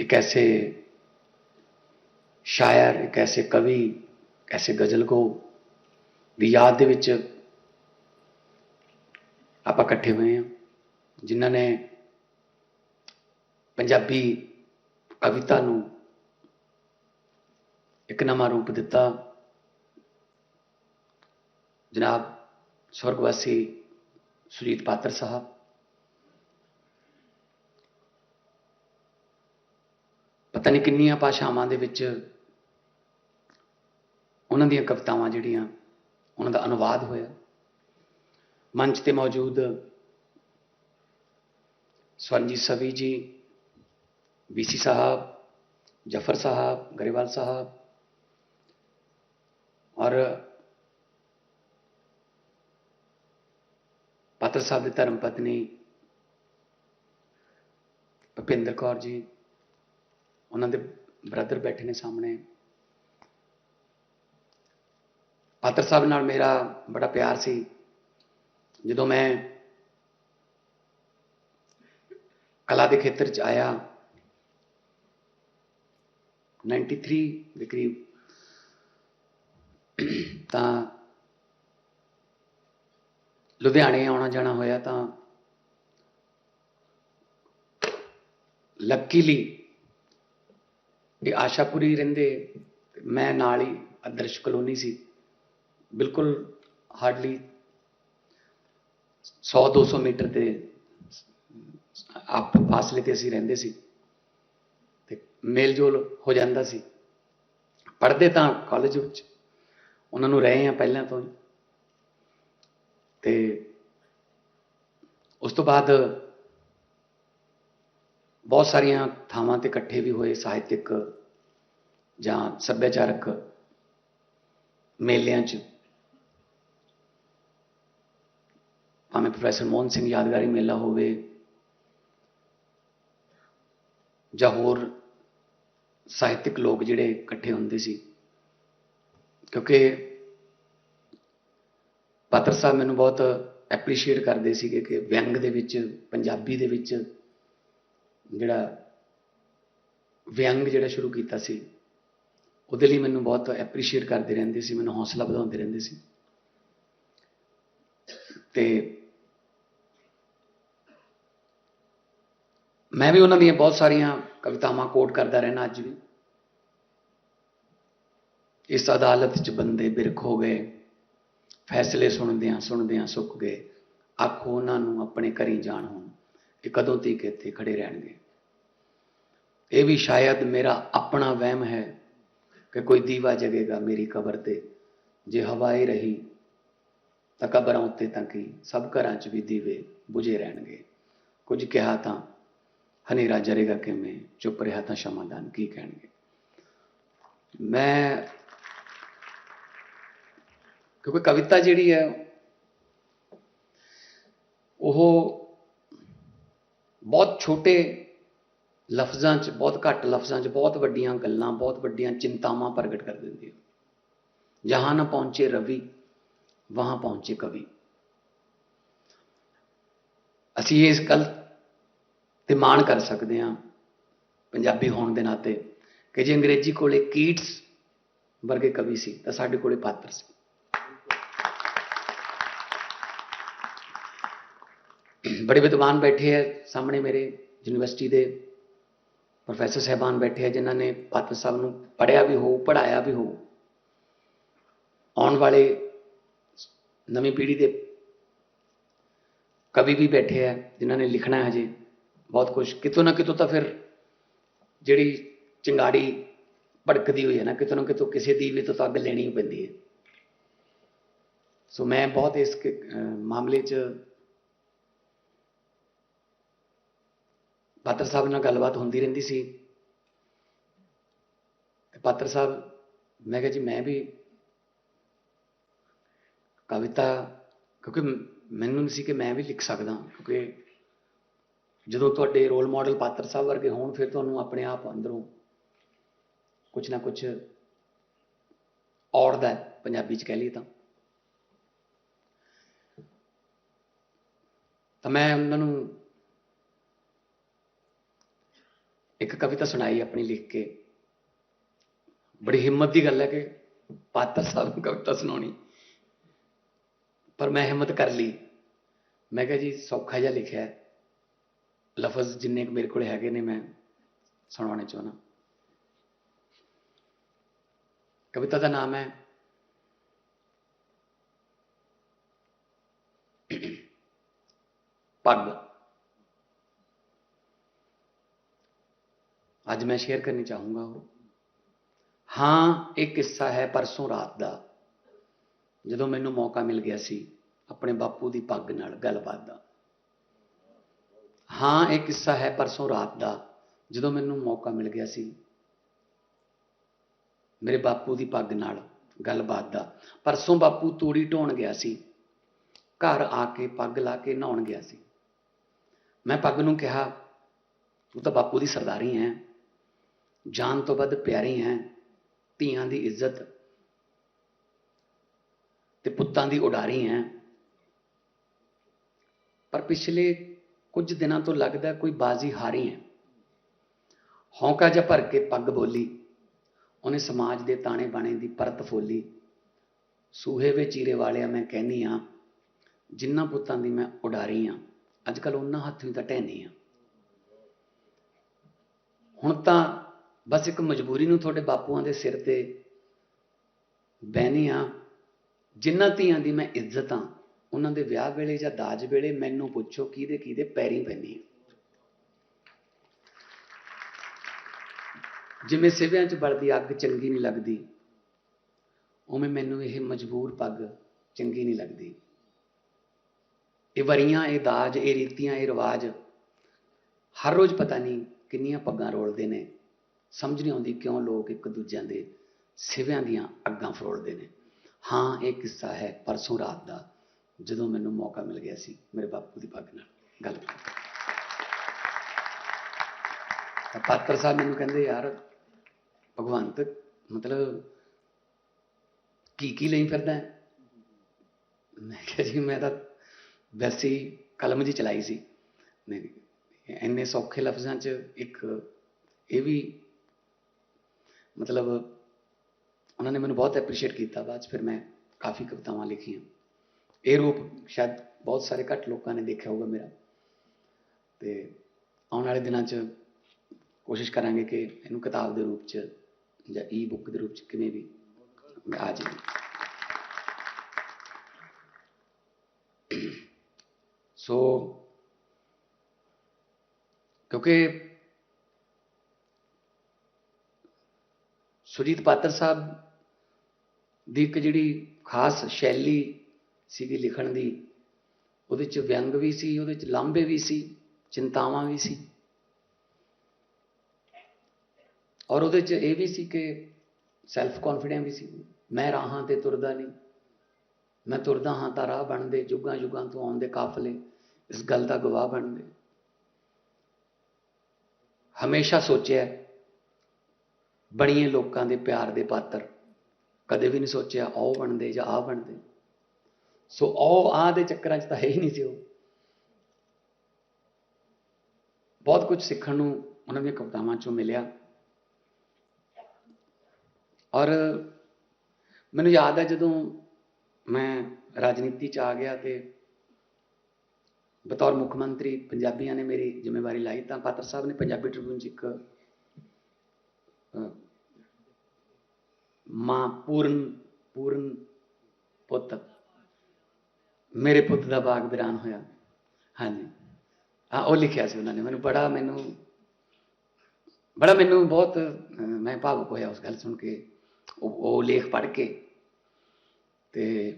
ਇੱਕ ਐਸੇ ਸ਼ਾਇਰ ਇੱਕ ਐਸੇ ਕਵੀ ਇੱਕ ਐਸੇ ਗਜ਼ਲਗੋ ਦੀ ਯਾਦ ਦੇ ਵਿੱਚ ਆਪਾਂ ਇਕੱਠੇ ਹੋਏ ਹਾਂ ਜਿਨ੍ਹਾਂ ਨੇ ਪੰਜਾਬੀ ਕਵਿਤਾ ਨੂੰ ਇੱਕ ਨਵਾਂ ਰੂਪ ਦਿੱਤਾ ਜਨਾਬ ਸਵਰਗਵਾਸੀ ਸੁਜੀਤ ਪਾਤਰ ਸਾਹਿਬ ਪਤਾ ਨਹੀਂ ਕਿੰਨੀਆਂ ਭਾਸ਼ਾਵਾਂ ਦੇ ਵਿੱਚ ਉਹਨਾਂ ਦੀਆਂ ਕਵਿਤਾਵਾਂ ਜਿਹੜੀਆਂ ਉਹਨਾਂ ਦਾ ਅਨੁਵਾਦ ਹੋਇਆ। ਮੰਚ ਤੇ ਮੌਜੂਦ ਸਵਰਨਜੀਤ ਸਵੀ ਜੀ ਬੀਸੀ ਸਾਹਿਬ, ਜਫਰ ਸਾਹਿਬ, ਗਰੇਵਾਲ ਸਾਹਿਬ ਔਰ ਪਾਤਰ ਸਾਹਿਬ ਦੀ ਧਰਮ ਪਤਨੀ ਭੁਪਿੰਦਰ ਕੌਰ ਜੀ। ਉਹਨਾਂ ਦੇ ਬ੍ਰਦਰ ਬੈਠੇ ਨੇ ਸਾਹਮਣੇ। ਪਾਤਰ ਸਾਹਿਬ ਨਾਲ ਮੇਰਾ ਬੜਾ ਪਿਆਰ ਸੀ। ਜਦੋਂ ਮੈਂ ਕਲਾ ਦੇ ਖੇਤਰ ਚ ਆਇਆ 93 ਦੇ ਕਰੀਬ, ਤਾਂ ਲੁਧਿਆਣੇ ਆਉਣਾ ਜਾਣਾ ਹੋਇਆ ਤਾਂ ਲੱਕੀਲੀ ਇਹ ਆਸ਼ਾਪੁਰੀ ਰਹਿੰਦੇ, ਮੈਂ ਨਾਲ ਹੀ ਆਦਰਸ਼ ਕਲੋਨੀ ਸੀ। ਬਿਲਕੁਲ ਹਾਰਡਲੀ 100 200 ਮੀਟਰ ਤੇ ਆਪ ਫਾਸਲੇ ਤੇ ਅਸੀਂ ਰਹਿੰਦੇ ਸੀ ਤੇ ਮੇਲ ਜੋਲ ਹੋ ਜਾਂਦਾ ਸੀ। ਪੜ੍ਹਦੇ ਤਾਂ ਕਾਲਜ ਵਿੱਚ, ਉਹਨਾਂ ਨੂੰ ਰਹੇ ਆ ਪਹਿਲਾਂ ਤੋਂ ਹੀ। ਤੇ ਉਸ ਤੋਂ ਬਾਅਦ ਬਹੁਤ ਸਾਰੀਆਂ ਥਾਵਾਂ ਤੇ ਇਕੱਠੇ ਵੀ ਹੋਏ, ਸਾਹਿਤਿਕ ਜਾਂ ਸੱਭਿਆਚਾਰਕ ਮੇਲਿਆਂ 'ਚ। ਭਾਵੇਂ ਪ੍ਰੋਫੈਸਰ ਮੋਹਨ ਸਿੰਘ ਯਾਦਗਾਰੀ ਮੇਲਾ ਹੋਵੇ ਜਾਂ ਹੋਰ ਸਾਹਿਤਿਕ ਲੋਕ ਜਿਹੜੇ ਇਕੱਠੇ ਹੁੰਦੇ ਸੀ। ਕਿਉਂਕਿ ਪਾਤਰ ਸਾਹਿਬ ਮੈਨੂੰ ਬਹੁਤ ਐਪਰੀਸ਼ੀਏਟ ਕਰਦੇ ਸੀਗੇ ਕਿ ਵਿਅੰਗ ਦੇ ਵਿੱਚ, ਪੰਜਾਬੀ ਦੇ ਵਿੱਚ ਜਿਹੜਾ ਵਿਅੰਗ ਜਿਹੜਾ ਸ਼ੁਰੂ ਕੀਤਾ ਸੀ ਉਹਦੇ ਲਈ ਮੈਨੂੰ ਬਹੁਤ ਐਪਰੀਸ਼ੀਏਟ ਕਰਦੇ ਰਹਿੰਦੇ ਸੀ, ਮੈਨੂੰ ਹੌਸਲਾ ਵਧਾਉਂਦੇ ਰਹਿੰਦੇ ਸੀ। ਤੇ ਮੈਂ ਵੀ ਉਹਨਾਂ ਦੀਆਂ ਬਹੁਤ ਸਾਰੀਆਂ ਕਵਿਤਾਵਾਂ ਕੋਟ ਕਰਦਾ ਰਹਿਣਾ ਅੱਜ ਵੀ। ਇਸ ਅਦਾਲਤ 'ਚ ਬੰਦੇ ਬਿਰਖ ਹੋ ਗਏ, ਫੈਸਲੇ ਸੁਣਦਿਆਂ ਸੁਣਦਿਆਂ ਸੁੱਕ ਗਏ। ਆਖੋ ਉਹਨਾਂ ਨੂੰ ਆਪਣੇ ਘਰੀ ਜਾਣ ਹੁਣ, ਇਹ ਕਦੋਂ ਤੀਕ ਇੱਥੇ ਖੜੇ ਰਹਿਣਗੇ? ਇਹ ਵੀ ਸ਼ਾਇਦ ਮੇਰਾ ਆਪਣਾ ਵਹਿਮ ਹੈ ਕਿ ਕੋਈ ਦੀਵਾ ਜਗੇਗਾ ਮੇਰੀ ਕਬਰ ਤੇ ਜੇ ਹਵਾਏ ਰਹੀ ਤਾਂ ਕਬਰਾਂ ਉੱਤੇ ਤਾਂ ਕੀ ਸਭ ਘਰਾਂ 'ਚ ਵੀ ਦੀਵੇ ਬੁਝੇ ਰਹਿਣਗੇ ਕੁਝ ਕਿਹਾ ਤਾਂ ਹਨੇਰਾ ਜਰੇਗਾ ਕਿਵੇਂ ਚੁੱਪ ਰਿਹਾ ਤਾਂ ਸ਼ਮਾਦਾਨ ਕੀ ਕਹਿਣਗੇ ਮੈਂ ਕਿਉਂਕਿ ਕਵਿਤਾ ਜਿਹੜੀ ਹੈ ਉਹ ਬਹੁਤ ਛੋਟੇ ਲਫ਼ਜ਼ਾਂ 'ਚ ਬਹੁਤ ਘੱਟ, ਲਫ਼ਜ਼ਾਂ 'ਚ ਬਹੁਤ ਵੱਡੀਆਂ ਗੱਲਾਂ, ਬਹੁਤ ਵੱਡੀਆਂ ਚਿੰਤਾਵਾਂ ਪ੍ਰਗਟ ਕਰ ਦਿੰਦੀ ਹੈ ਜਹਾਂ ਨਾ ਪਹੁੰਚੇ ਰਵੀ, ਵਹਾਂ ਪਹੁੰਚੇ ਕਵੀ। ਅਸੀਂ ਇਸ ਗੱਲ ਤੇ ਮਾਣ ਕਰ ਸਕਦੇ ਹਾਂ ਪੰਜਾਬੀ ਹੋਣ ਦੇ ਨਾਤੇ ਕਿ ਜੇ ਅੰਗਰੇਜ਼ੀ ਕੋਲੇ ਕੀਟਸ ਵਰਗੇ ਕਵੀ ਸੀ, ਤਾਂ ਸਾਡੇ ਕੋਲੇ ਪਾਤਰ ਸੀ। ਬੜੇ ਵਿਦਵਾਨ ਬੈਠੇ ਹੈ ਸਾਹਮਣੇ ਮੇਰੇ ਯੂਨੀਵਰਸਿਟੀ ਦੇ ਪ੍ਰੋਫੈਸਰ ਸਹਿਬਾਨ ਬੈਠੇ ਆ ਜਿਨ੍ਹਾਂ ਨੇ ਪਾਤਰ ਸਾਹਿਬ ਨੂੰ ਪੜ੍ਹਿਆ ਵੀ ਹੋ ਪੜ੍ਹਾਇਆ ਵੀ ਹੋ ਆਉਣ ਵਾਲੇ ਨਵੀਂ ਪੀੜ੍ਹੀ ਦੇ ਕਵੀ ਵੀ ਬੈਠੇ ਹੈ ਜਿਨ੍ਹਾਂ ਨੇ ਲਿਖਣਾ ਹੈ ਹਜੇ ਬਹੁਤ ਕੁਝ ਕਿਤੋਂ ਨਾ ਕਿਤੋਂ ਤਾਂ ਫਿਰ ਜਿਹੜੀ ਚਿੰਗਾੜੀ ਭੜਕਦੀ ਹੋਈ ਹੈ ਨਾ, ਕਿਤੋਂ ਨਾ ਕਿਤੋਂ ਕਿਸੇ ਦੀ ਵੀ ਤਾਂ ਅੱਗ ਲੈਣੀ ਪੈਂਦੀ ਹੈ। ਸੋ ਮੈਂ ਬਹੁਤ ਇਸ ਮਾਮਲੇ 'ਚ ਪਾਤਰ ਸਾਹਿਬ ਨਾਲ ਗੱਲਬਾਤ ਹੁੰਦੀ ਰਹਿੰਦੀ ਸੀ। ਪਾਤਰ ਸਾਹਿਬ, ਮੈਂ ਕਿਹਾ ਜੀ, ਮੈਂ ਵੀ ਕਵਿਤਾ, ਕਿਉਂਕਿ ਮੈਨੂੰ ਨਹੀਂ ਸੀ ਕਿ ਮੈਂ ਵੀ ਲਿਖ ਸਕਦਾ, ਕਿਉਂਕਿ ਜਦੋਂ ਤੁਹਾਡੇ ਰੋਲ ਮਾਡਲ ਪਾਤਰ ਸਾਹਿਬ ਵਰਗੇ ਹੋਣ, ਫਿਰ ਤੁਹਾਨੂੰ ਆਪਣੇ ਆਪ ਅੰਦਰੋਂ ਕੁਝ ਨਾ ਕੁਝ ਔੜਦਾ ਹੈ, ਪੰਜਾਬੀ ਚ ਕਹਿ ਲਈ ਤਾਂ। ਤਾਂ ਮੈਂ ਉਹਨਾਂ ਨੂੰ ਇੱਕ ਕਵਿਤਾ ਸੁਣਾਈ ਆਪਣੀ ਲਿਖ ਕੇ ਬੜੀ ਹਿੰਮਤ ਦੀ ਗੱਲ ਹੈ ਕਿ ਪਾਤਰ ਸਾਹਿਬ ਨੂੰ ਕਵਿਤਾ ਸੁਣਾਉਣੀ ਪਰ ਮੈਂ ਹਿੰਮਤ ਕਰ ਲਈ ਮੈਂ ਕਿਹਾ ਜੀ ਸੌਖਾ ਜਿਹਾ ਲਿਖਿਆ ਹੈ ਲਫ਼ਜ਼ ਜਿੰਨੇ ਕੁ ਮੇਰੇ ਕੋਲ ਹੈਗੇ ਨੇ ਮੈਂ ਸੁਣਾਉਣੇ ਚਾਹੁੰਦਾ ਕਵਿਤਾ ਦਾ ਨਾਮ ਹੈ ਅੱਜ ਮੈਂ ਸ਼ੇਅਰ ਕਰਨੀ ਚਾਹੂੰਗਾ ਉਹ। ਹਾਂ, ਇਹ ਕਿੱਸਾ ਹੈ ਪਰਸੋਂ ਰਾਤ ਦਾ। ਜਦੋਂ ਮੈਨੂੰ ਮੌਕਾ ਮਿਲ ਗਿਆ ਸੀ ਆਪਣੇ ਬਾਪੂ ਦੀ ਪੱਗ ਨਾਲ ਗੱਲਬਾਤ ਦਾ। ਹਾਂ, ਇਹ ਕਿੱਸਾ ਹੈ ਪਰਸੋਂ ਰਾਤ ਦਾ, ਜਦੋਂ ਮੈਨੂੰ ਮੌਕਾ ਮਿਲ ਗਿਆ ਸੀ ਮੇਰੇ ਬਾਪੂ ਦੀ ਪੱਗ ਨਾਲ ਗੱਲਬਾਤ ਦਾ। ਪਰਸੋਂ ਬਾਪੂ ਤੂੜੀ ਢੋਣ ਗਿਆ ਸੀ। ਘਰ ਆ ਕੇ ਪੱਗ ਲਾ ਕੇ ਨਹਾਉਣ ਗਿਆ ਸੀ। ਮੈਂ ਪੱਗ ਨੂੰ ਕਿਹਾ, ਤੂੰ ਤਾਂ ਬਾਪੂ ਦੀ ਸਰਦਾਰੀ ਹੈ। ਜਾਨ ਤੋਂ ਵੱਧ ਪਿਆਰੀ ਹੈ, ਧੀਆਂ ਦੀ ਇੱਜ਼ਤ ਤੇ ਪੁੱਤਾਂ ਦੀ ਉਡਾਰੀ ਹੈ। ਪਰ ਪਿਛਲੇ ਕੁਝ ਦਿਨਾਂ ਤੋਂ ਲੱਗਦਾ ਕੋਈ ਬਾਜ਼ੀ ਹਾਰੀ ਹੈ। ਹੌਂਕਾ ਜਿਹਾ ਭਰ ਕੇ ਪੱਗ ਬੋਲੀ, ਉਹਨੇ ਸਮਾਜ ਦੇ ਤਾਣੇ ਬਾਣੇ ਦੀ ਪਰਤ ਫੋਲੀ। ਸੂਹੇ ਵੇ ਚੀਰੇ ਵਾਲਿਆ ਮੈਂ ਕਹਿਨੀ ਆ, ਜਿੰਨਾ ਪੁੱਤਾਂ ਦੀ ਮੈਂ ਉਡਾਰੀ ਆ, ਅੱਜ ਕੱਲ ਉਹਨਾਂ ਹੱਥੋਂ ਵੀ ਤਾਂ ਢਹਿਨੀ ਆ। ਹੁਣ ਤਾਂ ਬਸ ਇੱਕ ਮਜਬੂਰੀ ਨੂੰ ਤੁਹਾਡੇ ਬਾਪੂਆਂ ਦੇ ਸਿਰ ਤੇ ਬਹਿਨੀ ਆ। ਜਿੰਨਾ ਧੀਆਂ ਦੀ ਮੈਂ ਇੱਜ਼ਤ ਆ, ਉਹਨਾਂ ਦੇ ਵਿਆਹ ਵੇਲੇ ਜਾਂ ਦਾਜ ਵੇਲੇ ਮੈਨੂੰ ਪੁੱਛੋ ਕਿਹਦੇ ਕਿਹਦੇ ਪੈਰੀ ਪੈਣੀ ਜਿਵੇਂ ਸਿਵਿਆਂ 'ਚ ਬਲਦੀ ਅੱਗ ਚੰਗੀ ਨਹੀਂ ਲੱਗਦੀ, ਉਵੇਂ ਮੈਨੂੰ ਇਹ ਮਜਬੂਰ ਪੱਗ ਚੰਗੀ ਨਹੀਂ ਲੱਗਦੀ। ਇਹ ਵਰੀਆਂ, ਇਹ ਦਾਜ, ਇਹ ਰੀਤੀਆਂ, ਇਹ ਰਿਵਾਜ ਹਰ ਰੋਜ਼ ਪਤਾ ਨਹੀਂ ਕਿੰਨੀਆਂ ਪੱਗਾਂ ਰੋਲਦੇ ਨੇ। ਸਮਝ ਨਹੀਂ ਆਉਂਦੀ ਕਿਉਂ ਲੋਕ ਇੱਕ ਦੂਜਿਆਂ ਦੇ ਸਿਵਿਆਂ ਦੀਆਂ ਅੱਗਾਂ ਫਰੋੜਦੇ ਨੇ। ਹਾਂ, ਇਹ ਕਿੱਸਾ ਹੈ ਪਰਸੋਂ ਰਾਤ ਦਾ, ਜਦੋਂ ਮੈਨੂੰ ਮੌਕਾ ਮਿਲ ਗਿਆ ਸੀ ਮੇਰੇ ਬਾਪੂ ਦੀ ਪੱਗ ਨਾਲ ਗੱਲ ਕਰਨ। ਤਾਂ ਪਾਤਰ ਸਾਹਿਬ ਮੈਨੂੰ ਕਹਿੰਦੇ, ਯਾਰ, ਭਗਵੰਤ, ਮਤਲਬ ਕੀ ਕੀ ਲਈ ਫਿਰਦਾ ਮੈਂ ਕਿਹਾ ਜੀ, ਮੈਂ ਤਾਂ ਵੈਸੇ ਹੀ ਕਲਮ ਜੀ ਚਲਾਈ ਸੀ। ਨਹੀਂ ਇੰਨੇ ਸੌਖੇ ਲਫ਼ਜ਼ਾਂ 'ਚ ਇੱਕ ਇਹ ਵੀ ਮਤਲਬ ਉਹਨਾਂ ਨੇ ਮੈਨੂੰ ਬਹੁਤ ਐਪਰੀਸ਼ੀਏਟ ਕੀਤਾ। ਬਾਅਦ 'ਚ ਫਿਰ ਮੈਂ ਕਾਫੀ ਕਵਿਤਾਵਾਂ ਲਿਖੀਆਂ। ਇਹ ਰੂਪ ਸ਼ਾਇਦ ਬਹੁਤ ਸਾਰੇ ਘੱਟ ਲੋਕਾਂ ਨੇ ਦੇਖਿਆ ਹੋਊਗਾ ਮੇਰਾ। ਤੇ ਆਉਣ ਵਾਲੇ ਦਿਨਾਂ 'ਚ ਕੋਸ਼ਿਸ਼ ਕਰਾਂਗੇ ਕਿ ਇਹਨੂੰ ਕਿਤਾਬ ਦੇ ਰੂਪ 'ਚ ਜਾਂ ਈ ਬੁੱਕ ਦੇ ਰੂਪ 'ਚ ਕਿਵੇਂ ਵੀ ਆ ਜਾਵੇ। ਸੋ ਕਿਉਂਕਿ ਸੁਜੀਤ ਪਾਤਰ ਸਾਹਿਬ ਦੀ ਇੱਕ ਜਿਹੜੀ ਖਾਸ ਸ਼ੈਲੀ ਸੀਗੀ ਲਿਖਣ ਦੀ, ਉਹਦੇ ਚ ਵਿਅੰਗ ਵੀ ਸੀ, ਉਹਦੇ ਚ ਲਾਂਭੇ ਵੀ ਸੀ, ਚਿੰਤਾਵਾਂ ਵੀ ਸੀ। ਔਰ ਉਹਦੇ ਚ ਇਹ ਵੀ ਸੀ ਕਿ ਸੈਲਫ ਕੌਨਫੀਡੈਂਸ ਵੀ ਸੀ। ਮੈਂ ਰਾਹਾਂ ਤੇ ਤੁਰਦਾ ਨਹੀਂ, ਮੈਂ ਤੁਰਦਾ ਹਾਂ ਤਾਂ ਰਾਹ ਬਣਦੇ, ਜੁਗਾਂ ਜੁਗਾਂ ਤੋਂ ਆਉਂਦੇ ਕਾਫਲੇ, ਇਸ ਗੱਲ ਦਾ ਗਵਾਹ ਬਣਦੇ। ਹਮੇਸ਼ਾ ਸੋਚਿਆ ਬਣੀਏ ਲੋਕਾਂ ਦੇ ਪਿਆਰ ਦੇ ਪਾਤਰ। ਕਦੇ ਵੀ ਨਹੀਂ ਸੋਚਿਆ ਉਹ ਬਣਦੇ ਜਾਂ ਆ ਬਣਦੇ। ਸੋ ਉਹ ਆ ਦੇ ਚੱਕਰਾਂ 'ਚ ਤਾਂ ਹੈ ਹੀ ਨਹੀਂ ਸੀ ਉਹ। ਬਹੁਤ ਕੁਝ ਸਿੱਖਣ ਨੂੰ ਉਹਨਾਂ ਦੀਆਂ ਕਵਿਤਾਵਾਂ 'ਚੋਂ ਮਿਲਿਆ। ਔਰ ਮੈਨੂੰ ਯਾਦ ਹੈ ਜਦੋਂ ਮੈਂ ਰਾਜਨੀਤੀ 'ਚ ਆ ਗਿਆ ਤੇ ਬਤੌਰ ਮੁੱਖ ਮੰਤਰੀ ਪੰਜਾਬੀਆਂ ਨੇ ਮੇਰੀ ਜ਼ਿੰਮੇਵਾਰੀ ਲਾਈ ਤਾਂ ਪਾਤਰ ਸਾਹਿਬ ਨੇ ਪੰਜਾਬੀ ਟ੍ਰਿਬਿਊਨ 'ਚ ਇੱਕ ਮਾਂ ਪੂਰਨ ਪੂਰਨ ਪੁੱਤ। ਮੇਰੇ ਪੁੱਤ ਦਾ ਬਾਗ ਬਿਰਾਨ ਹੋਇਆ। ਹਾਂਜੀ। ਹਾਂ ਉਹ ਲਿਖਿਆ ਸੀ ਉਹਨਾਂ ਨੇ। ਮੈਨੂੰ ਬੜਾ ਮੈਨੂੰ ਬੜਾ ਮੈਨੂੰ ਬਹੁਤ ਮੈਂ ਭਾਵੁਕ ਹੋਇਆ ਉਸ ਗੱਲ ਸੁਣ ਕੇ। ਉਹ ਲੇਖ ਪੜ੍ਹ ਕੇ। ਤੇ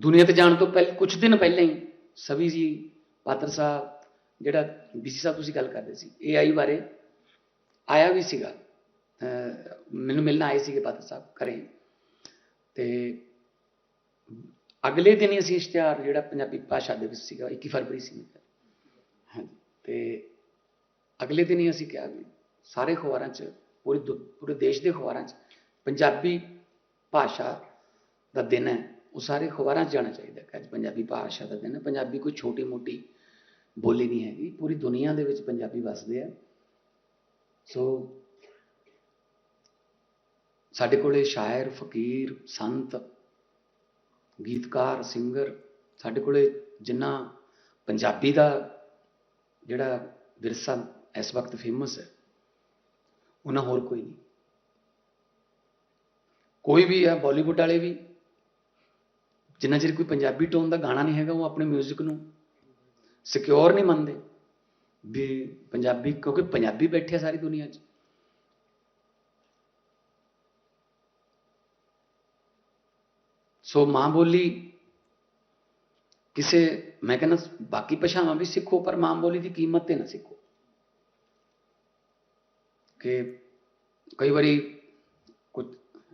ਦੁਨੀਆ ਤੇ ਜਾਣ ਤੋਂ ਪਹਿਲੇ ਕੁਝ ਦਿਨ ਪਹਿਲਾਂ ਹੀ ਸਵੀ ਜੀ, ਪਾਤਰ ਸਾਹਿਬ, ਜਿਹੜਾ ਬੀਸੀ ਸਾਹਿਬ ਤੁਸੀਂ ਗੱਲ ਕਰਦੇ ਸੀ ਏਆਈ ਬਾਰੇ ਆਇਆ ਵੀ ਸੀਗਾ। ਮੈਨੂੰ ਮਿਲਣ ਆਏ ਸੀਗੇ ਪਾਤਰ ਸਾਹਿਬ ਘਰੇ। ਤੇ ਅਗਲੇ ਦਿਨ ਹੀ ਅਸੀਂ ਇਸ਼ਤਿਹਾਰ ਜਿਹੜਾ ਪੰਜਾਬੀ ਭਾਸ਼ਾ ਦੇ ਵਿੱਚ ਸੀਗਾ 21 ਫਰਵਰੀ ਸੀ। ਹਾਂਜੀ, ਤੇ ਅਗਲੇ ਦਿਨ ਹੀ ਅਸੀਂ ਕਿਹਾ ਵੀ ਸਾਰੇ ਅਖਬਾਰਾਂ 'ਚ, ਪੂਰੇ ਦੁ- ਪੂਰੇ ਦੇਸ਼ ਦੇ ਅਖਬਾਰਾਂ 'ਚ ਪੰਜਾਬੀ ਭਾਸ਼ਾ ਦਾ ਦਿਨ ਹੈ, ਉਹ ਸਾਰੇ ਅਖਬਾਰਾਂ 'ਚ ਜਾਣਾ ਚਾਹੀਦਾ ਕਿ ਅੱਜ ਪੰਜਾਬੀ ਭਾਸ਼ਾ ਦਾ ਦਿਨ ਹੈ, ਪੰਜਾਬੀ ਕੋਈ ਛੋਟੀ ਮੋਟੀ ਬੋਲੀ ਨਹੀਂ ਹੈਗੀ, ਪੂਰੀ ਦੁਨੀਆ ਦੇ ਵਿੱਚ ਪੰਜਾਬੀ ਵੱਸਦੇ ਆ। ਸੋ ਸਾਡੇ ਕੋਲੇ ਸ਼ਾਇਰ, ਫਕੀਰ, ਸੰਤ, ਗੀਤਕਾਰ, ਸਿੰਗਰ, ਸਾਡੇ ਕੋਲੇ ਜਿੰਨਾ ਪੰਜਾਬੀ ਦਾ ਜਿਹੜਾ ਵਿਰਸਾ ਇਸ ਵਕਤ ਫੇਮਸ ਹੈ, ਉਹਨਾਂ ਹੋਰ ਕੋਈ ਨਹੀਂ। ਕੋਈ ਵੀ ਹੈ ਬਾਲੀਵੁੱਡ ਵਾਲੇ ਵੀ, ਜਿੰਨਾ ਚਿਰ ਕੋਈ ਪੰਜਾਬੀ ਟੋਨ ਦਾ ਗਾਣਾ ਨਹੀਂ ਹੈਗਾ, ਉਹ ਆਪਣੇ 뮤직 ਨੂੰ ਸਿਕਿਉਰ ਨਹੀਂ ਮੰਨਦੇ। ਵੀ ਪੰਜਾਬੀ, ਕਿਉਂਕਿ ਪੰਜਾਬੀ ਬੈਠੇ ਆ ਸਾਰੀ ਦੁਨੀਆ 'ਚ। ਸੋ ਮਾਂ ਬੋਲੀ ਕਿਸੇ, ਮੈਂ ਕਹਿੰਦਾ ਬਾਕੀ ਭਾਸ਼ਾਵਾਂ ਵੀ ਸਿੱਖੋ, ਪਰ ਮਾਂ ਬੋਲੀ ਦੀ ਕੀਮਤ ਤੇ ਨਾ ਸਿੱਖੋ। ਕਿ ਕਈ ਵਾਰੀ ਕੁਝ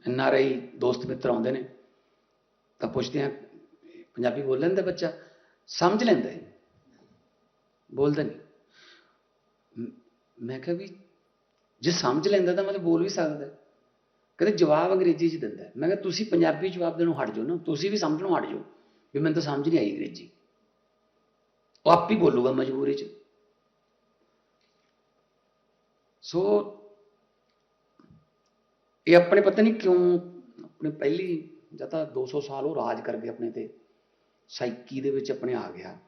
ਐਨਆਰਆਈ ਦੋਸਤ ਮਿੱਤਰ ਆਉਂਦੇ ਨੇ, ਤਾਂ ਪੁੱਛਦੇ ਆ, ਪੰਜਾਬੀ ਬੋਲ ਲੈਂਦਾ ਬੱਚਾ? ਸਮਝ ਲੈਂਦਾ ਬੋਲਦਾ ਨਹੀਂ। ਮੈਂ ਕਿਹਾ ਵੀ ਜੇ ਸਮਝ ਲੈਂਦਾ ਤਾਂ ਮਤਲਬ ਬੋਲ ਵੀ ਸਕਦਾ। ਕਹਿੰਦੇ ਜਵਾਬ ਅੰਗਰੇਜ਼ੀ 'ਚ ਦਿੰਦਾ। ਮੈਂ ਕਿਹਾ ਤੁਸੀਂ ਪੰਜਾਬੀ 'ਚ ਜਵਾਬ ਦੇਣੋਂ ਹਟ ਜਾਓ ਨਾ, ਤੁਸੀਂ ਵੀ ਸਮਝਣੋਂ ਹਟ ਜਾਓ। ਵੀ ਮੈਨੂੰ ਤਾਂ ਸਮਝ ਨਹੀਂ ਆਈ ਅੰਗਰੇਜ਼ੀ। ਉਹ ਆਪ ਹੀ ਬੋਲੂਗਾ ਮਜਬੂਰੀ 'ਚ। ਸੋ ਇਹ ਆਪਣੇ ਪਤਾ ਨਹੀਂ ਕਿਉਂ ਆਪਣੇ ਪਹਿਲੀ ਜਾਂ ਤਾਂ 200 ਸਾਲ ਉਹ ਰਾਜ ਕਰ ਗਏ ਆਪਣੇ ਤੇ। ਸਾਈਕੀ ਦੇ ਵਿੱਚ ਆਪਣੇ ਆ ਗਿਆ।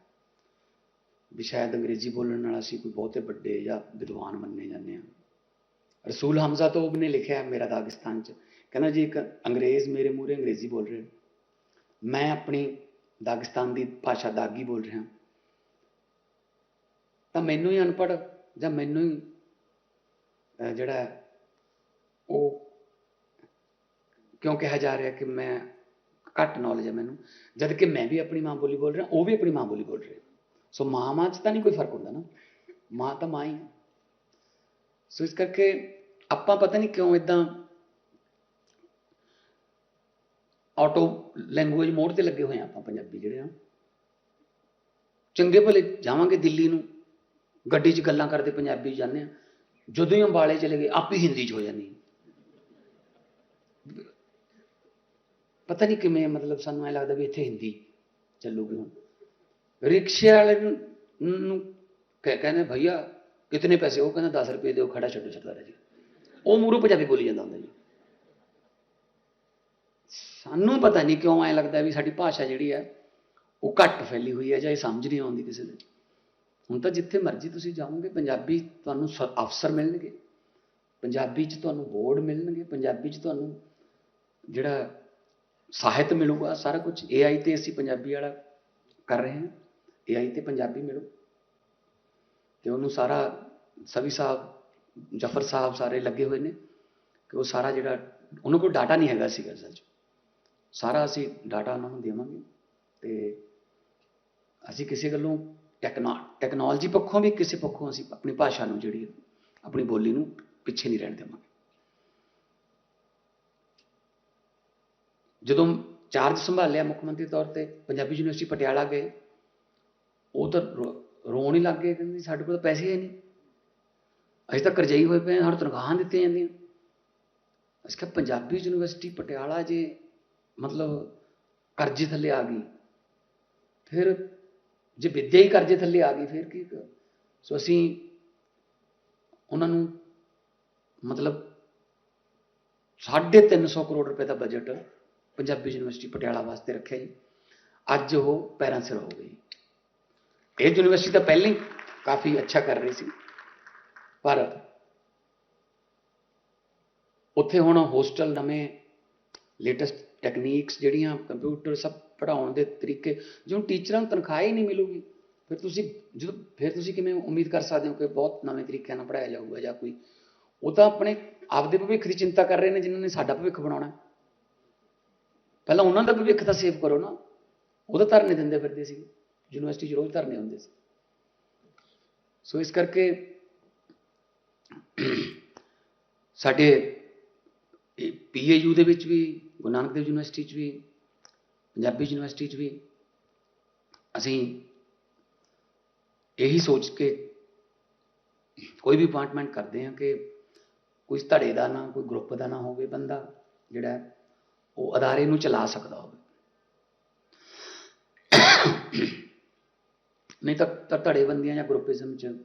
ਵੀ ਸ਼ਾਇਦ ਅੰਗਰੇਜ਼ੀ ਬੋਲਣ ਨਾਲ ਅਸੀਂ ਕੋਈ ਬਹੁਤੇ ਵੱਡੇ ਜਾਂ ਵਿਦਵਾਨ ਮੰਨੇ ਜਾਂਦੇ ਆ ਰਸੂਲ ਹਮਜ਼ਾ ਤੋਬ ਨੇ ਲਿਖਿਆ ਮੇਰਾ ਦਾਗਿਸਤਾਨ ਚ। ਕਹਿੰਦਾ ਜੀ ਇੱਕ ਅੰਗਰੇਜ਼ ਮੇਰੇ ਮੂਹਰੇ ਅੰਗਰੇਜ਼ੀ ਬੋਲ ਰਹੇ ਮੈਂ ਆਪਣੀ ਦਾਗਿਸਤਾਨ ਦੀ ਭਾਸ਼ਾ ਦਾਗੀ ਬੋਲ ਰਿਹਾ ਤਾਂ ਮੈਨੂੰ ਹੀ ਅਨਪੜ੍ਹ ਜਾਂ ਮੈਨੂੰ ਹੀ ਜਿਹੜਾ ਉਹ ਕਿਉਂ ਕਿਹਾ ਜਾ ਰਿਹਾ ਕਿ ਮੈਂ ਘੱਟ ਨੌਲੇਜ ਹੈ ਮੈਨੂੰ? ਜਦ ਕਿ ਮੈਂ ਵੀ ਆਪਣੀ ਮਾਂ ਬੋਲੀ ਬੋਲ ਰਿਹਾ, ਉਹ ਵੀ ਆਪਣੀ ਮਾਂ ਬੋਲੀ ਬੋਲ ਰਿਹਾ ਸੋ ਮਾਂ ਮਾਂ 'ਚ ਤਾਂ ਨਹੀਂ ਕੋਈ ਫ਼ਰਕ ਹੁੰਦਾ ਨਾ ਮਾਂ ਤਾਂ ਮਾਂ ਹੀ ਹੈ ਸੋ ਇਸ ਕਰਕੇ ਆਪਾਂ ਪਤਾ ਨਹੀਂ ਕਿਉਂ ਇਦਾਂ ਆਟੋ ਲੈਂਗੁਏਜ ਮੋੜ ਤੇ ਲੱਗੇ ਹੋਏ ਆ ਆਪਾਂ ਪੰਜਾਬੀ ਜਿਹੜੇ ਆ ਚੰਗੇ ਭਲੇ ਜਾਵਾਂਗੇ ਦਿੱਲੀ ਨੂੰ ਗੱਡੀ 'ਚ ਗੱਲਾਂ ਕਰਦੇ ਪੰਜਾਬੀ ਜਾਂਦੇ ਆ ਜਦੋਂ ਹੀ ਅੰਬਾਲੇ ਚਲੇ ਗਏ ਆਪ ਹੀ ਹਿੰਦੀ 'ਚ ਹੋ ਜਾਂਦੀ ਪਤਾ ਨਹੀਂ ਕਿਵੇਂ ਮਤਲਬ ਸਾਨੂੰ ਐ ਲੱਗਦਾ ਵੀ ਇੱਥੇ ਹਿੰਦੀ ਚੱਲੂਗੀ ਹੁਣ ਰਿਕਸ਼ੇ ਵਾਲੇ ਨੂੰ ਨੂੰ ਕਹਿੰਦੇ ਭਈਆ ਕਿਤਨੇ ਪੈਸੇ ਉਹ ਕਹਿੰਦਾ 10 ਰੁਪਏ ਦਿਓ ਖੜਾ ਛੱਡੋ ਸਰਦਾਰ ਜੀ ਉਹ ਮੂਰੂ ਪੰਜਾਬੀ ਬੋਲੀ ਜਾਂਦਾ ਹੁੰਦਾ ਜੀ ਸਾਨੂੰ ਪਤਾ ਨਹੀਂ ਕਿਉਂ ਐ ਲੱਗਦਾ ਵੀ ਸਾਡੀ ਭਾਸ਼ਾ ਜਿਹੜੀ ਹੈ ਉਹ ਘੱਟ ਫੈਲੀ ਹੋਈ ਹੈ ਜਾਂ ਇਹ ਸਮਝ ਨਹੀਂ ਆਉਂਦੀ ਕਿਸੇ ਦੇ ਹੁਣ ਤਾਂ ਜਿੱਥੇ ਮਰਜ਼ੀ ਤੁਸੀਂ ਜਾਓਗੇ ਪੰਜਾਬੀ ਤੁਹਾਨੂੰ ਸ- ਅਫਸਰ ਮਿਲਣਗੇ ਪੰਜਾਬੀ 'ਚ ਤੁਹਾਨੂੰ ਬੋਰਡ ਮਿਲਣਗੇ ਪੰਜਾਬੀ 'ਚ ਤੁਹਾਨੂੰ ਜਿਹੜਾ ਸਾਹਿਤ ਮਿਲੂਗਾ ਸਾਰਾ ਕੁਝ AI ਤੇ ਅਸੀਂ ਪੰਜਾਬੀ ਵਾਲਾ ਕਰ ਰਹੇ ਹਾਂ AI ਤੇ ਪੰਜਾਬੀ ਮਿਲੋ। ਤੇ ਉਹਨੂੰ ਸਾਰਾ ਸਵੀ ਸਾਹਿਬ, ਜਫਰ ਸਾਹਿਬ ਸਾਰੇ ਲੱਗੇ ਹੋਏ ਨੇ ਕਿ ਉਹ ਸਾਰਾ ਜਿਹੜਾ, ਉਹਨਾਂ ਕੋਲ ਡਾਟਾ ਨਹੀਂ ਹੈਗਾ ਸੀਗਾ ਅਸਲ 'ਚ ਸਾਰਾ ਅਸੀਂ ਡਾਟਾ ਉਹਨਾਂ ਨੂੰ ਦੇਵਾਂਗੇ ਤੇ ਅਸੀਂ ਕਿਸੇ ਗੱਲੋਂ ਟੈਕਨੋ, ਟੈਕਨੋਲੋਜੀ ਪੱਖੋਂ ਵੀ ਕਿਸੇ ਪੱਖੋਂ ਅਸੀਂ ਆਪਣੀ ਭਾਸ਼ਾ ਨੂੰ ਜਿਹੜੀ ਆਪਣੀ ਬੋਲੀ ਨੂੰ ਪਿੱਛੇ ਨਹੀਂ ਰਹਿਣ ਦੇਵਾਂਗੇ। ਜਦੋਂ ਚਾਰਜ ਸੰਭਾਲਿਆ ਮੁੱਖ ਮੰਤਰੀ ਤੌਰ ਤੇ, ਪੰਜਾਬੀ ਯੂਨੀਵਰਸਿਟੀ ਪਟਿਆਲਾ ਗਏ ਉਹ ਤਾਂ ਰੋ- ਰੋਣ ਹੀ ਲੱਗ ਗਏ, ਕਹਿੰਦੇ ਸਾਡੇ ਕੋਲ ਤਾਂ ਪੈਸੇ ਹੀ ਨਹੀਂ। ਅਸੀਂ ਤਾਂ ਕਰਜ਼ਾਈ ਹੋਏ ਪਏ ਹਾਂ, ਸਾਨੂੰ ਤਨਖਾਹਾਂ ਦਿੱਤੀਆਂ ਜਾਂਦੀਆਂ। ਅਸੀਂ ਕਿਹਾ ਪੰਜਾਬੀ ਯੂਨੀਵਰਸਿਟੀ ਪਟਿਆਲਾ ਜੇ ਮਤਲਬ ਕਰਜ਼ੇ ਥੱਲੇ ਆ ਗਈ, ਫਿਰ ਜੇ ਵਿੱਦਿਆ ਹੀ ਕਰਜ਼ੇ ਥੱਲੇ ਆ ਗਈ, ਫਿਰ ਕੀ ਸੋ ਅਸੀਂ ਉਹਨਾਂ ਨੂੰ ਮਤਲਬ 350 ਕਰੋੜ ਰੁਪਏ ਦਾ ਬਜਟ ਪੰਜਾਬੀ ਯੂਨੀਵਰਸਿਟੀ ਪਟਿਆਲਾ ਵਾਸਤੇ ਰੱਖਿਆ ਜੀ। ਅੱਜ ਉਹ ਪੈਰਾਂ ਸਿਰ ਹੋ ਗਈ। ਇਹ ਯੂਨੀਵਰਸਿਟੀ ਤਾਂ ਪਹਿਲਾਂ ਹੀ ਕਾਫੀ ਅੱਛਾ ਕਰ ਰਹੀ ਸੀ। ਪਰ ਉੱਥੇ ਹੁਣ ਹੋਸਟਲ ਨਵੇਂ ਲੇਟੈਸਟ ਟੈਕਨੀਕਸ ਜਿਹੜੀਆਂ ਕੰਪਿਊਟਰ ਸਭ ਪੜਾਉਣ ਦੇ ਤਰੀਕੇ ਜਿਉਂ ਟੀਚਰਾਂ ਨੂੰ ਤਨਖਾਹ ਹੀ ਨਹੀਂ ਮਿਲੂਗੀ, ਫਿਰ ਤੁਸੀਂ ਜਦੋਂ, ਫਿਰ ਤੁਸੀਂ ਕਿਵੇਂ ਉਮੀਦ ਕਰ ਸਕਦੇ ਹੋ ਕਿ ਬਹੁਤ ਨਵੇਂ ਤਰੀਕਿਆਂ ਨਾਲ ਪੜਾਇਆ ਜਾਊਗਾ ਜਾਂ ਕੋਈ? ਉਹ ਤਾਂ ਆਪਣੇ ਆਪਦੇ ਭਵਿੱਖ ਦੀ ਚਿੰਤਾ ਕਰ ਰਹੇ ਨੇ ਜਿਨ੍ਹਾਂ ਨੇ ਸਾਡਾ ਭਵਿੱਖ ਬਣਾਉਣਾ। ਪਹਿਲਾਂ ਉਹਨਾਂ ਦਾ ਭਵਿੱਖ ਤਾਂ ਸੇਵ ਕਰੋ ਨਾ। ਉਹਦਾ ਧਰਨੇ ਦਿੰਦੇ ਫਿਰਦੇ ਸੀ ਯੂਨੀਵਰਸਿਟੀ 'ਚ ਰੋਜ਼ ਧਰਨੇ ਹੁੰਦੇ ਸੀ। ਸੋ ਇਸ ਕਰਕੇ ਸਾਡੇ ਪੀਏਯੂ ਦੇ ਵਿੱਚ ਵੀ, ਗੁਰੂ ਨਾਨਕ ਦੇਵ ਯੂਨੀਵਰਸਿਟੀ 'ਚ ਵੀ, ਪੰਜਾਬੀ ਯੂਨੀਵਰਸਿਟੀ 'ਚ ਵੀ ਅਸੀਂ ਇਹੀ ਸੋਚ ਕੇ ਕੋਈ ਵੀ ਅਪਾਇੰਟਮੈਂਟ ਕਰਦੇ ਹਾਂ ਕਿ ਕੋਈ ਧੜੇ ਦਾ ਨਾ, ਕੋਈ ਗਰੁੱਪ ਦਾ ਨਾ ਹੋਵੇ ਬੰਦਾ ਜਿਹੜਾ ਉਹ ਅਦਾਰੇ ਨੂੰ ਚਲਾ ਸਕਦਾ ਹੋਵੇ। ਨਹੀਂ ਤਾਂ ਤਾਂ ਧੜੇਬੰਦੀਆਂ ਜਾਂ ਗਰੁੱਪਿਜ਼ਮ ਚ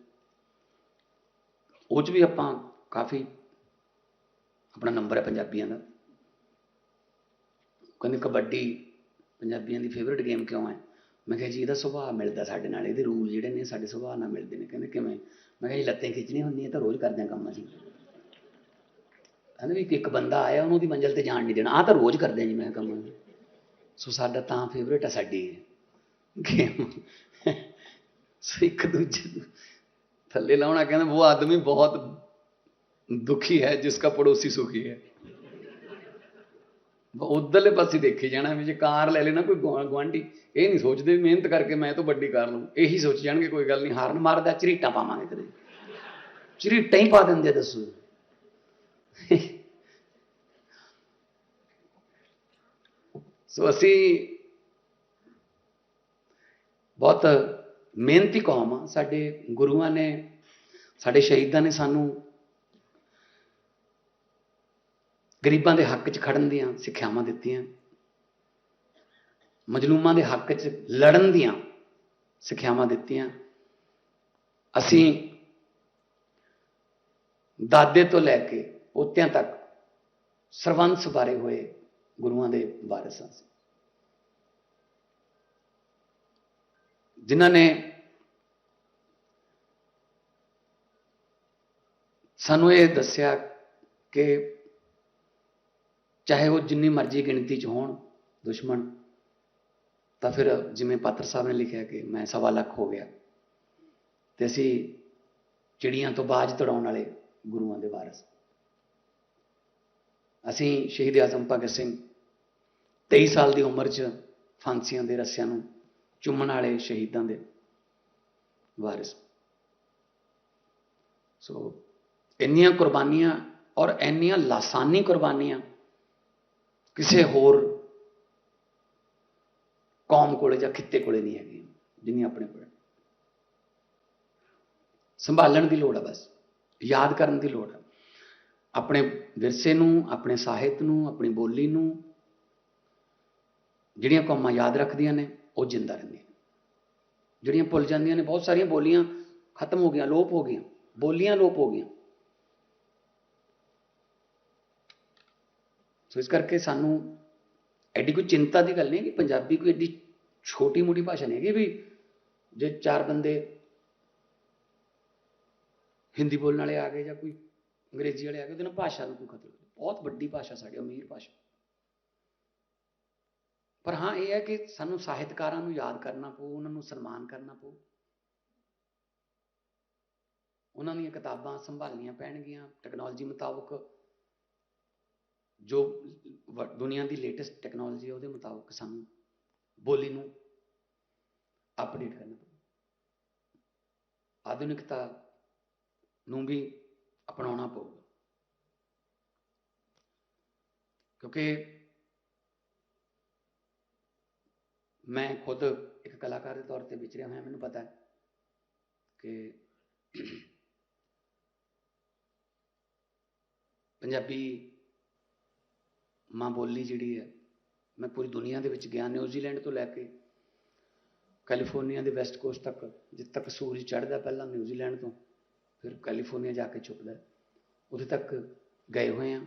ਉਹ ਚ ਵੀ ਆਪਾਂ ਕਾਫੀ ਆਪਣਾ ਨੰਬਰ ਹੈ ਪੰਜਾਬੀਆਂ ਦਾ। ਕਹਿੰਦੇ ਕਬੱਡੀ ਪੰਜਾਬੀਆਂ ਦੀ ਫੇਵਰਿਟ ਗੇਮ ਕਿਉਂ ਹੈ? ਮੈਂ ਕਿਹਾ ਜੀ ਇਹਦਾ ਸੁਭਾਅ ਮਿਲਦਾ ਸਾਡੇ ਨਾਲ, ਇਹਦੇ ਰੂਲ ਜਿਹੜੇ ਨੇ ਸਾਡੇ ਸੁਭਾਅ ਨਾਲ ਮਿਲਦੇ ਨੇ। ਕਹਿੰਦੇ ਕਿਵੇਂ? ਮੈਂ ਕਿਹਾ ਜੀ ਲੱਤਾਂ ਖਿੱਚਣੀਆਂ ਹੁੰਦੀਆਂ ਤਾਂ ਰੋਜ਼ ਕਰਦੇ ਹਾਂ ਕੰਮ ਅਸੀਂ। ਕਹਿੰਦੇ ਵੀ ਇੱਕ ਬੰਦਾ ਆਇਆ, ਉਹਨੂੰ ਦੀ ਮੰਜ਼ਲ ਤੇ ਜਾਣ ਨਹੀਂ ਦੇਣਾ। ਆਹ ਤਾਂ ਰੋਜ਼ ਕਰਦੇ ਹਾਂ ਜੀ ਮੈਂ ਕੰਮ ਸੋ ਸਾਡਾ ਤਾਂ ਫੇਵਰਿਟ ਆ ਸਾਡੀ ਗੇਮ। ਸੋ ਇੱਕ ਦੂਜੇ ਨੂੰ ਥੱਲੇ ਲਾਉਣਾ ਕਹਿੰਦਾ, ਉਹ ਆਦਮੀ ਬਹੁਤ ਦੁਖੀ ਹੈ ਜਿਸਕਾ ਪੜੋਸੀ ਸੁਖੀ ਹੈ। ਉਧਰਲੇ ਪਾਸੇ ਦੇਖੀ ਜਾਣਾ ਵੀ ਜੇ ਕਾਰ ਲੈ ਲੈਣਾ ਕੋਈ ਗੁਆ- ਗੁਆਂਢੀ, ਇਹ ਨਹੀਂ ਸੋਚਦੇ ਮਿਹਨਤ ਕਰਕੇ ਮੈਂ ਤਾਂ ਵੱਡੀ ਕਰ ਲਵਾਂ ਇਹੀ ਸੋਚ ਜਾਣਗੇ, ਕੋਈ ਗੱਲ ਨਹੀਂ, ਹਾਰਨ ਮਾਰਦਾ, ਝਰੀਟਾਂ ਪਾਵਾਂਗੇ ਕਦੇ ਚਰੀਟਾ ਹੀ ਪਾ ਦਿੰਦੇ ਦੱਸੋ। ਸੋ ਅਸੀਂ ਬਹੁਤ ਮਿਹਨਤੀ ਕੌਮ ਆ। ਸਾਡੇ ਗੁਰੂਆਂ ਨੇ, ਸਾਡੇ ਸ਼ਹੀਦਾਂ ਨੇ ਸਾਨੂੰ ਗਰੀਬਾਂ ਦੇ ਹੱਕ 'ਚ ਖੜਨ ਦੀਆਂ ਸਿੱਖਿਆਵਾਂ ਦਿੱਤੀਆਂ, ਮਜਲੂਮਾਂ ਦੇ ਹੱਕ 'ਚ ਲੜਨ ਦੀਆਂ ਸਿੱਖਿਆਵਾਂ ਦਿੱਤੀਆਂ। ਅਸੀਂ ਦਾਦੇ ਤੋਂ ਲੈ ਕੇ ਪੋਤਿਆਂ ਤੱਕ ਸਰਵੰਸ ਬਾਰੇ ਹੋਏ ਗੁਰੂਆਂ ਦੇ ਵਾਰਿਸ ਹਾਂ ਜਿਨ੍ਹਾਂ ਨੇ ਸਾਨੂੰ ਇਹ ਦੱਸਿਆ ਕਿ ਚਾਹੇ ਉਹ ਜਿੰਨੀ ਮਰਜ਼ੀ ਗਿਣਤੀ 'ਚ ਹੋਣ ਦੁਸ਼ਮਣ, ਤਾਂ ਫਿਰ ਜਿਵੇਂ ਪਾਤਰ ਸਾਹਿਬ ਨੇ ਲਿਖਿਆ ਕਿ ਮੈਂ ਸਵਾ ਲੱਖ ਹੋ ਗਿਆ ਤੇ ਅਸੀਂ ਚਿੜੀਆਂ ਤੋਂ ਬਾਜ ਤੜਾਉਣ ਵਾਲੇ ਗੁਰੂਆਂ ਦੇ ਵਾਰਿਸ। ਅਸੀਂ ਸ਼ਹੀਦ ਆਜ਼ਮ ਭਗਤ ਸਿੰਘ 23 ਸਾਲ ਦੀ ਉਮਰ 'ਚ ਫਾਂਸੀਆਂ ਦੇ ਰੱਸਿਆਂ ਨੂੰ ਚੁੰਮਣ ਵਾਲੇ ਸ਼ਹੀਦਾਂ ਦੇ ਵਾਰਿਸ। ਸੋ ਇੰਨੀਆਂ ਕੁਰਬਾਨੀਆਂ ਔਰ ਇੰਨੀਆਂ ਲਾਸਾਨੀ ਕੁਰਬਾਨੀਆਂ ਕਿਸੇ ਹੋਰ ਕੌਮ ਕੋਲੇ ਜਾਂ ਖਿੱਤੇ ਕੋਲੇ ਨਹੀਂ ਹੈਗੀਆਂ, ਜਿੰਨੀਆਂ ਆਪਣੇ ਕੋਲ। ਸੰਭਾਲਣ ਦੀ ਲੋੜ ਆ ਬਸ, ਯਾਦ ਕਰਨ ਦੀ ਲੋੜ ਹੈ ਆਪਣੇ ਵਿਰਸੇ ਨੂੰ, ਆਪਣੇ ਸਾਹਿਤ ਨੂੰ, ਆਪਣੀ ਬੋਲੀ ਨੂੰ, ਜਿਹੜੀਆਂ ਕੌਮਾਂ ਯਾਦ ਰੱਖਦੀਆਂ ਨੇ ਉਹ ਜਿੰਦਾ ਰਹਿੰਦੀਆਂ। ਜਿਹੜੀਆਂ ਭੁੱਲ ਜਾਂਦੀਆਂ ਨੇ, ਬਹੁਤ ਸਾਰੀਆਂ ਬੋਲੀਆਂ ਖਤਮ ਹੋ ਗਈਆਂ, ਲੋਪ ਹੋ ਗਈਆਂ। ਬੋਲੀਆਂ ਲੋਪ ਹੋ ਗਈਆਂ। ਸੋ ਇਸ ਕਰਕੇ ਸਾਨੂੰ ਐਡੀ ਕੋਈ ਚਿੰਤਾ ਦੀ ਗੱਲ ਨਹੀਂ ਕਿ ਪੰਜਾਬੀ ਕੋਈ ਐਡੀ ਛੋਟੀ ਮੋਟੀ ਭਾਸ਼ਾ ਨਹੀਂ ਹੈਗੀ ਵੀ ਜੇ ਚਾਰ ਬੰਦੇ ਹਿੰਦੀ ਬੋਲਣ ਵਾਲੇ ਆ ਗਏ ਜਾਂ ਕੋਈ ਅੰਗਰੇਜ਼ੀ ਵਾਲੇ ਆ ਗਏ, ਉਹਦੇ ਨਾਲ ਭਾਸ਼ਾ ਨੂੰ ਕੋਈ ਖਤਰਾ ਬਹੁਤ ਵੱਡੀ ਭਾਸ਼ਾ, ਸਾਡੀ ਅਮੀਰ ਭਾਸ਼ਾ। ਪਰ ਹਾਂ, ਇਹ ਹੈ ਕਿ ਸਾਨੂੰ ਸਾਹਿਤਕਾਰਾਂ ਨੂੰ ਯਾਦ ਕਰਨਾ ਪਊ, ਉਹਨਾਂ ਨੂੰ ਸਨਮਾਨ ਕਰਨਾ ਪਊ। ਉਹਨਾਂ ਦੀਆਂ ਕਿਤਾਬਾਂ ਸੰਭਾਲਣੀਆਂ ਪੈਣਗੀਆਂ। ਟੈਕਨੋਲੋਜੀ ਮੁਤਾਬਕ ਜੋ ਵ- ਦੁਨੀਆ ਦੀ ਲੇਟੈਸਟ ਟੈਕਨੋਲੋਜੀ ਉਹਦੇ ਮੁਤਾਬਕ ਸਾਨੂੰ ਬੋਲੀ ਨੂੰ ਅਪਡੇਟ ਕਰਨਾ ਪਊ। ਆਧੁਨਿਕਤਾ ਨੂੰ ਵੀ ਅਪਣਾਉਣਾ ਪਊਗਾ। ਕਿਉਂਕਿ ਮੈਂ ਖੁਦ ਇੱਕ ਕਲਾਕਾਰ ਦੇ ਤੌਰ ਤੇ ਵਿਚਰਿਆ ਹੋਇਆ, ਮੈਨੂੰ ਪਤਾ ਹੈ ਕਿ ਪੰਜਾਬੀ ਮਾਂ ਬੋਲੀ ਜਿਹੜੀ ਹੈ, ਮੈਂ ਪੂਰੀ ਦੁਨੀਆ ਦੇ ਵਿੱਚ ਗਿਆ, ਨਿਊਜ਼ੀਲੈਂਡ ਤੋਂ ਲੈ ਕੇ ਕੈਲੀਫੋਰਨੀਆ ਦੇ ਵੈਸਟ ਕੋਸਟ ਤੱਕ, ਜਿੱਥੇ ਤੱਕ ਸੂਰਜ ਚੜ੍ਹਦਾ ਪਹਿਲਾਂ ਨਿਊਜ਼ੀਲੈਂਡ ਤੋਂ, ਫਿਰ ਕੈਲੀਫੋਰਨੀਆ ਜਾ ਕੇ ਛੁਪਦਾ ਉੱਥੇ ਤੱਕ ਗਏ ਹੋਏ ਆ